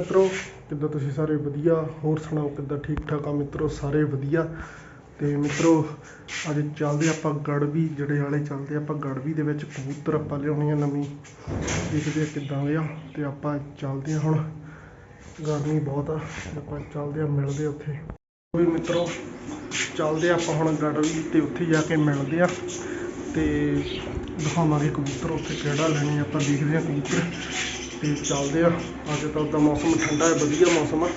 ਮਿੱਤਰੋ, ਕਿੱਦਾਂ ਤੁਸੀਂ ਸਾਰੇ ਵਧੀਆ? ਹੋਰ ਸੁਣਾਓ, ਕਿੱਦਾਂ? ਠੀਕ ਠਾਕ ਆ ਮਿੱਤਰੋ, ਸਾਰੇ ਵਧੀਆ। ਤੇ ਮਿੱਤਰੋ, ਅੱਜ ਚੱਲਦੇ ਆਪਾਂ ਗੜਵੀ ਜਿਹੜੇ ਵਾਲੇ ਚੱਲਦੇ ਆਪਾਂ ਗੜਵੀ ਦੇ ਵਿੱਚ ਕਬੂਤਰ ਆਪਾਂ ਲਿਆਉਣੀ ਆ ਨਵੀਂ। ਦੇਖਦੇ ਆ ਕਿੱਦਾਂ ਦੇ ਆ, ਤੇ ਆਪਾਂ ਚੱਲਦੇ ਆ ਹੁਣ। ਗਰਮੀ ਬਹੁਤ ਆ ਆਪਾਂ ਚੱਲਦੇ ਆ, ਮਿਲਦੇ ਆ ਉੱਥੇ। ਵੀ ਮਿੱਤਰੋ, ਚੱਲਦੇ ਆ ਆਪਾਂ ਹੁਣ ਗੜਵੀ ਤੇ ਉੱਥੇ ਜਾ ਕੇ ਮਿਲਦੇ ਆ। ਤੇ ਦਿਖਾਵਾਂਗੇ ਕਬੂਤਰ ਉੱਥੇ ਕਿਹੜਾ ਲੈਣੇ ਆਪਾਂ ਦੇਖਦੇ ਆ ਕਬੂਤਰ। ਤੇ ਚੱਲਦੇ ਆ। ਅੱਜ ਤਾਂ ਦਾ ਮੌਸਮ ਠੰਡਾ ਹੈ, ਵਧੀਆ ਮੌਸਮ ਆ।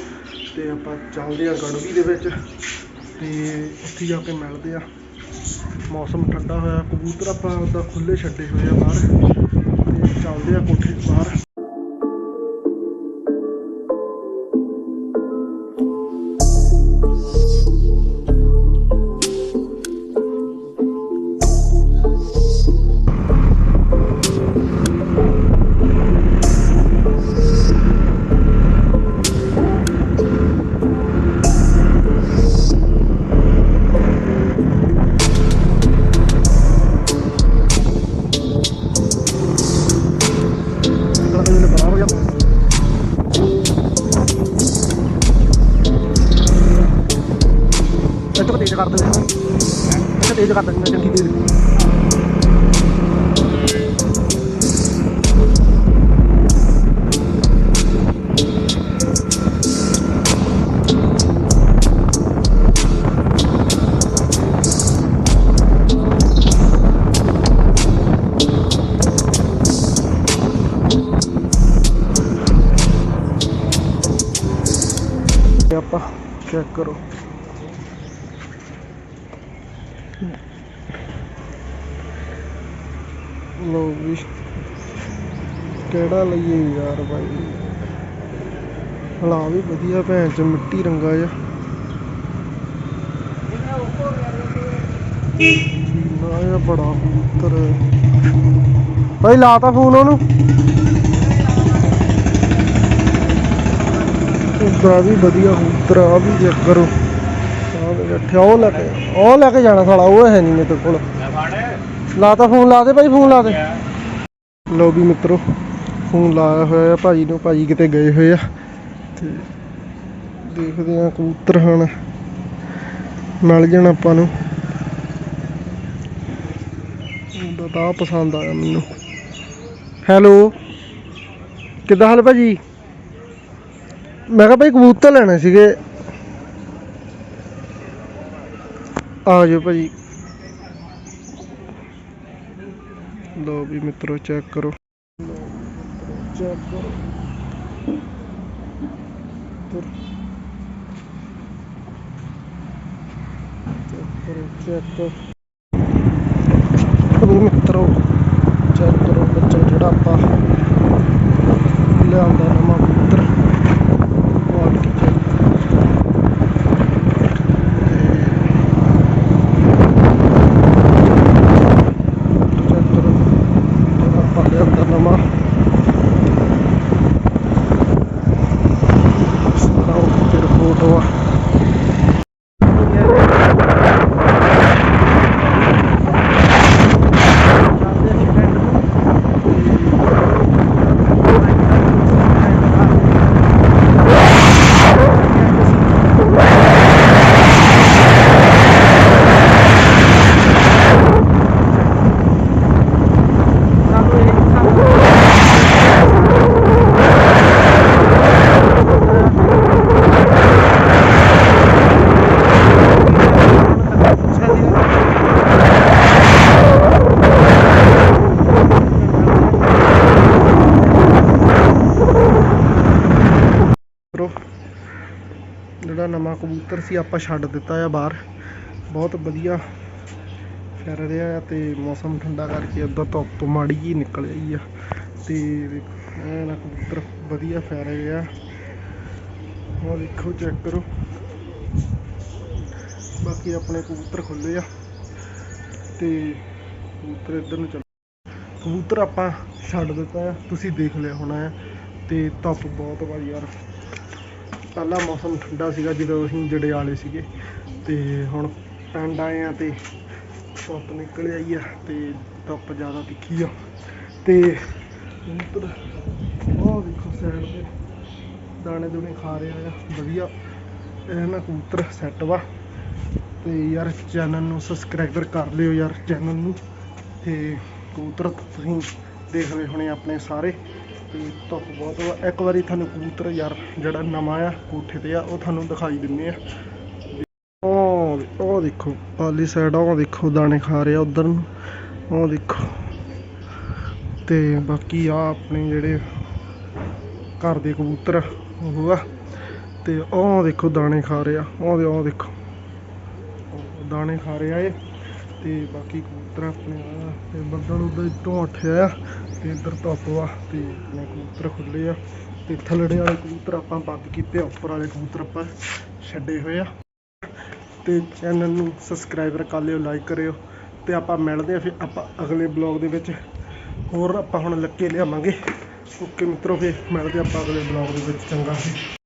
ਤੇ ਆਪਾਂ ਚੱਲਦੇ ਆ ਗੜਵੀ ਦੇ ਵਿੱਚ। ਤੇ ਉੱਥੇ ਜਾ ਕੇ ਮਿਲਦੇ ਆ। ਮੌਸਮ ਠੰਡਾ ਹੋਇਆ, ਕਬੂਤਰ ਆਪਾਂ ਉਹਦਾ ਖੁੱਲੇ ਛੱਡੇ ਹੋਏ ਆ ਬਾਹਰ। ਤੇ ਚੱਲਦੇ ਆ ਕੋਠੇ ਬਾਹਰ। ਇੱਕ ਤਾਂ ਤੇਜ਼ ਕਰ ਦੇ ਇੱਕ ਤੇਜ਼ ਕਰ ਦੇ ਚੰਗੀ ਤੇਜ਼ ਤੇ ਆਪਾਂ ਚੈੱਕ ਕਰੋ ਲੋ ਵੀ ਕਿਹੜਾ ਲਈਏ ਯਾਰ ਬਾਈ। ਹਲਾ ਵੀ ਵਧੀਆ ਭੈਣ ਚ ਮਿੱਟੀ ਰੰਗਾ ਜਿਹਾ। ਨਾ ਇਹ ਬੜਾ ਕਬੂਤਰ ਭਾਈ ਲਾਤਾ ਫੋਨ ਉਹਨੂੰ। ਉਦਾਂ ਵੀ ਵਧੀਆ ਕਬੂਤਰ ਆ ਵੀ ਚੈੱਕ ਕਰੋ। ਆਹ ਉਹ ਲੈ ਕੇ, ਉਹ ਲੈ ਕੇ ਜਾਣਾ ਸਾਲਾ, ਉਹ ਹੈ ਨਹੀਂ ਮੇਰੇ ਕੋਲ। ਲਾਤਾ ਫੋਨ ਲਾ ਦੇ ਭਾਈ, ਫੋਨ ਲਾ ਦੇ। ਲੋ ਵੀ ਮਿੱਤਰੋ, ਫੋਨ ਲਾਇਆ ਹੋਇਆ ਆ ਭਾਜੀ ਨੂੰ, ਭਾਜੀ ਕਿਤੇ ਗਏ ਹੋਏ ਆ। ਤੇ ਦੇਖਦੇ ਆ ਕਬੂਤਰ ਹੁਣ ਮਿਲ ਜਾਣ ਆਪਾਂ ਨੂੰ। ਉਹਦਾ ਤਾਂ ਪਸੰਦ ਆਇਆ ਮੈਨੂੰ। ਹੈਲੋ, ਕਿੱਦਾਂ ਹਾਲ ਭਾਜੀ? ਮੈਂ ਕਿਹਾ ਭਾਈ ਕਬੂਤਰ ਲੈਣੇ ਸੀਗੇ। ਆ ਜਾਓ ਭਾਜੀ। ਲੋ ਵੀ ਮਿੱਤਰੋ ਚੈੱਕ ਕਰੋ। ਚੈੱਕ ਕਰੋ ਚੈੱਕ ਕਰੋ ਚੈੱਕ ਕਰੋ ਮਿੱਤਰੋ ਚੈੱਕ ਕਰੋ ਬੱਚਾ ਜਿਹੜਾ ਆਪਾਂ ਲਿਆਂਦਾ ਨਵਾਂ ਕਬੂਤਰ ਕੁਆਲਿਟੀ ਚੈੱਕ ਚੈੱਕ ਕਰੋ ਜਿਹੜਾ ਆਪਾਂ ਲਿਆਂਦਾ ਨਵਾਂ ਸਾਰਾ ਉੱਤੇ ਫੋਟੋ ਆ ਮਿੱਤਰੋ ਜਿਹੜਾ ਨਵਾਂ ਕਬੂਤਰ ਸੀ, ਆਪਾਂ ਛੱਡ ਦਿੱਤਾ ਆ ਬਾਹਰ। ਬਹੁਤ ਵਧੀਆ ਫਿਰ ਰਿਹਾ ਆ ਤੇ ਮੌਸਮ ਠੰਡਾ ਕਰਕੇ ਅੱਧਾ ਧੁੱਪ ਤੋਂ ਮਾੜੀ ਜੀ ਨਿਕਲ ਆਈ ਆ। ਤੇ ਇਹ ਕਬੂਤਰ, ਵਧੀਆ ਫਿਰ ਰਹੇ ਆ। ਦੇਖੋ ਚੈੱਕ ਕਰੋ। ਬਾਕੀ ਆਪਣੇ ਕਬੂਤਰ ਖੁੱਲੇ ਆ। ਤੇ ਕਬੂਤਰ ਇੱਧਰ ਨੂੰ ਚੱਲ ਕਬੂਤਰ ਆਪਾਂ ਛੱਡ ਦਿੱਤਾ ਆ। ਤੁਸੀਂ ਦੇਖ ਲਿਆ ਹੋਣਾ ਆ। ਤੇ ਧੁੱਪ ਬਹੁਤ ਵਾਰੀ ਯਾਰ। ਪਹਿਲਾਂ ਮੌਸਮ ਠੰਡਾ ਸੀਗਾ ਜਦੋਂ ਅਸੀਂ ਜੜਿਆਲੇ ਸੀਗੇ ਤੇ ਹੁਣ ਪਿੰਡ ਆਏ ਆ ਤੇ ਧੁੱਪ ਨਿਕਲ ਆਈ ਆ ਤੇ ਧੁੱਪ ਜ਼ਿਆਦਾ ਤਿੱਖੀ ਆ ਤੇ ਕਬੂਤਰ, ਆਹ ਦੇਖੋ ਸਾਈਡ ਤੇ ਦਾਣੇ ਦੂਣੇ ਖਾ ਰਿਹਾ ਆ, ਵਧੀਆ। ਇਹ ਨਾ ਕਬੂਤਰ ਸੈੱਟ ਵਾ। ਤੇ ਯਾਰ ਚੈਨਲ ਨੂੰ ਸਬਸਕ੍ਰਾਈਬਰ ਕਰ ਲਿਓ ਯਾਰ ਚੈਨਲ ਨੂੰ। ਤੇ ਕਬੂਤਰ ਤੁਸੀਂ ਦੇਖ ਰਹੇ ਹੋਣੇ ਆਪਣੇ ਸਾਰੇ। ਤੇ ਧੁੱਪ ਬਹੁਤ ਵਾ। ਇੱਕ ਵਾਰੀ ਤੁਹਾਨੂੰ ਕਬੂਤਰ ਯਾਰ, ਜਿਹੜਾ ਨਵਾਂ ਆ, ਕੋਠੇ ਤੇ ਆ, ਉਹ ਤੁਹਾਨੂੰ ਦਿਖਾਈ ਦਿੰਨੇ ਆ। ਉਹ ਉਹ ਦੇਖੋ, ਪਾਲੀ ਸਾਈਡ ਉਹ ਦੇਖੋ, ਦਾਣੇ ਖਾ ਰਿਹਾ ਉਧਰ ਨੂੰ। ਉਹ ਦੇਖੋ। ਤੇ ਬਾਕੀ ਆ ਆਪਣੇ ਜਿਹੜੇ ਘਰ ਦੇ ਕਬੂਤਰ ਉਹ ਆ। ਤੇ ਉਹ ਦੇਖੋ, ਦਾਣੇ ਖਾ ਰਿਹਾ ਉਹ ਦੇ ਉਹ ਦੇਖੋ। ਦਾਣੇ ਖਾ ਰਿਹਾ ਏ ਤੇ ਬਾਕੀ ਕਬੂਤਰ ਆਪਣੇ ਆ। ਤੇ ਬੱਦਲ ਉਧਰ ਤੋਂ ਉੱਠਿਆ ਆ ਤੇ ਇੱਧਰ ਧੁੱਪ ਵਾ ਤੇ ਆਪਣੇ ਕਬੂਤਰ ਖੁੱਲੇ ਆ ਤੇ ਥੱਲੜੇ ਵਾਲੇ ਕਬੂਤਰ ਆਪਾਂ ਬੰਦ ਕੀਤੇ, ਉੱਪਰ ਵਾਲੇ ਕਬੂਤਰ ਆਪਾਂ ਛੱਡੇ ਹੋਏ ਆ। ਤੇ ਚੈਨਲ ਨੂੰ ਸਬਸਕ੍ਰਾਈਬਰ ਕਰ ਲਿਓ ਲਾਈਕ ਕਰਿਓ ਤੇ ਆਪਾਂ ਮਿਲਦੇ ਆ ਫਿਰ ਆਪਾਂ ਅਗਲੇ ਬਲੌਗ ਦੇ ਵਿੱਚ। ਹੋਰ ਆਪਾਂ ਹੁਣ ਲੱਕੇ ਲਿਆਵਾਂਗੇ। ਓਕੇ ਮਿੱਤਰੋ, ਫਿਰ ਮਿਲਦੇ ਆਪਾਂ ਅਗਲੇ ਬਲੌਗ ਦੇ ਵਿੱਚ। ਚੰਗਾ ਸੀ